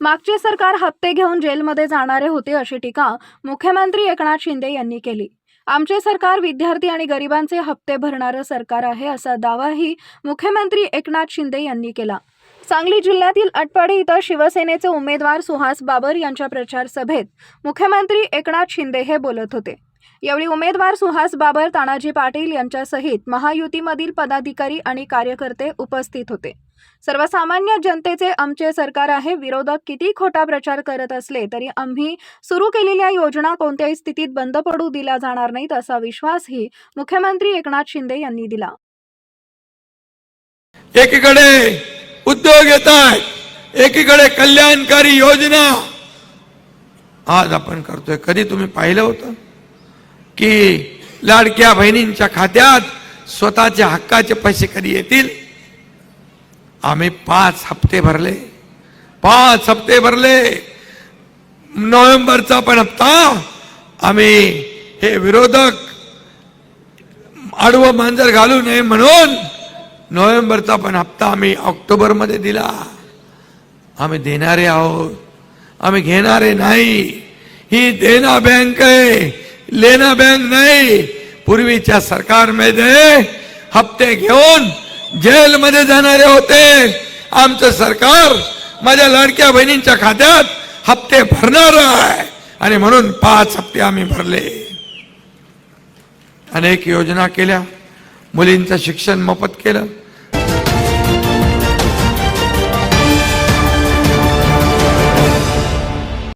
मागचे सरकार हप्ते घेऊन जेलमध्ये जाणारे होते अशी टीका मुख्यमंत्री एकनाथ शिंदे यांनी केली. आमचे सरकार विद्यार्थी आणि गरिबांचे हप्ते भरणारं सरकार आहे असा दावाही मुख्यमंत्री एकनाथ शिंदे यांनी केला. सांगली जिल्ह्यातील अटपाडी इथं शिवसेनेचे उमेदवार सुहास बाबर यांच्या प्रचार सभेत मुख्यमंत्री एकनाथ शिंदे हे बोलत होते. यावेळी उमेदवार सुहास बाबर तानाजी पाटील यांच्यासहित महायुतीमधील पदाधिकारी आणि कार्यकर्ते उपस्थित होते. सर्वसामान्य जनतेचे आमचे सरकार आहे विरोधक किती खोटा प्रचार करत असले तरी आम्ही सुरू केलेल्या योजना कोणत्याही स्थितीत बंद पडू दिल्या जाणार नाहीत असा विश्वासही मुख्यमंत्री एकनाथ शिंदे यांनी दिला. एकीकडे उद्योग येत आहेत एकीकडे कल्याणकारी योजना. आज आपण करतोय. कधी तुम्ही पाहिलं होतं? की लाडक्या बहिणींच्या खात्यात स्वतःच्या हक्काचे पैसे कधी येतील? आम्ही पाच हप्ते भरले. पाच हप्ते भरले. नोव्हेंबरचा पण हप्ता. आम्ही हे विरोधक आडवं मांजर घालू नये म्हणून नोव्हेंबरचा पण हप्ता आम्ही ऑक्टोबरमध्ये दिला. आम्ही देणारे आहोत. आम्ही घेणारे नाही. ही देना बँक आहे. लेना बँक नाही। पूर्वीच्या सरकारमध्ये हप्ते घेऊन जेलमध्ये जाणारे होते. आमचं सरकार माझ्या लाडक्या बहिणींच्या खात्यात हप्ते भरणार आहे. आणि म्हणून पाच हप्ते आम्ही भरले. अनेक योजना केल्या. मुलींचं शिक्षण मोफत केलं.